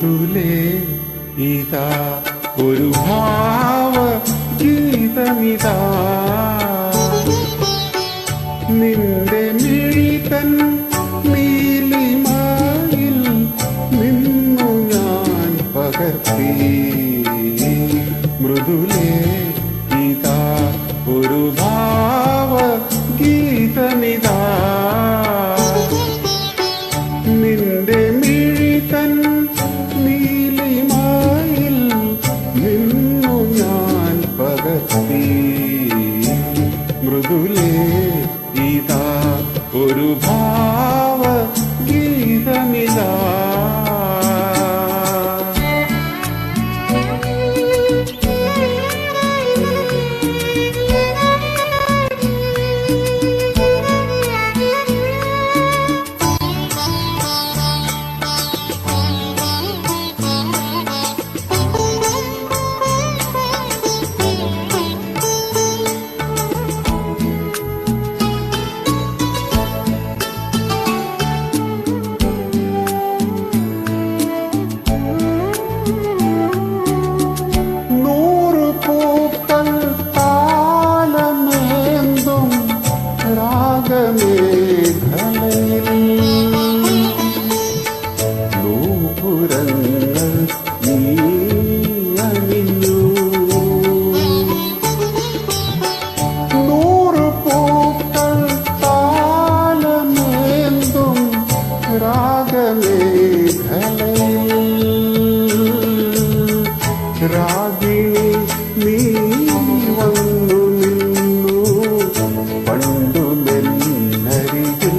മുതുലേ ഇതാ ഒരു ഭാവ ഗീതമിതാ നിന്റെ മിഴിതൻ നീലിമായിൽ നിന്നു ഞാൻ പകർത്തി. മൃദുലേ ഇതാ ഒരു ഭാവ ഗീതമിതാ മൃദുലേ ഇതാ രാഗമേഖലയിൽ നീ വന്നു നിന്നു. പണ്ടു നെല്ലരികിൽ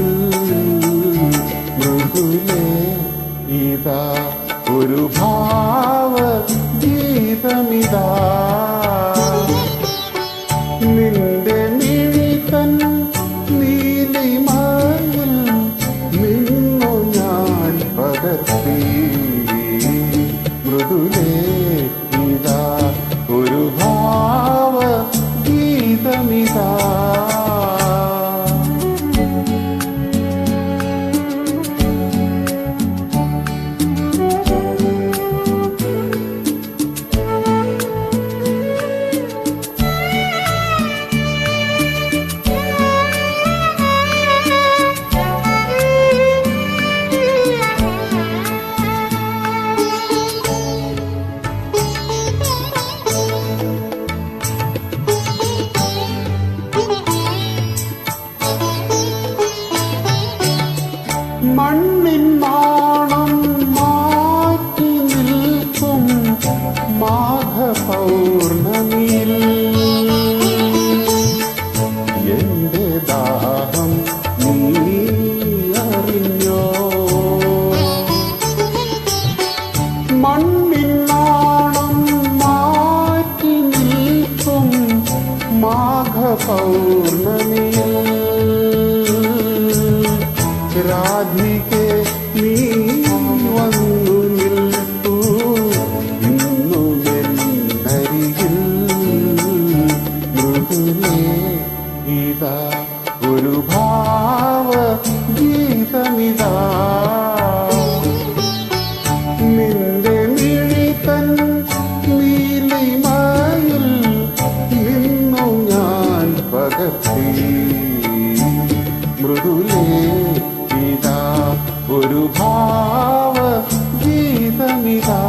മൃദുലേ ഒരു ഭാവ ഗീതമിതാ நின்மானம் மாற்றி நிற்கும் மாக பௌர்ணமியில் எந்த தாகம் நீ அறிஞோ மண்ணின் நாணம் ராதிகே പകർത്തി മൃദുലേ ഇതാ ഒരു ഭാവ ഗീതമിതാ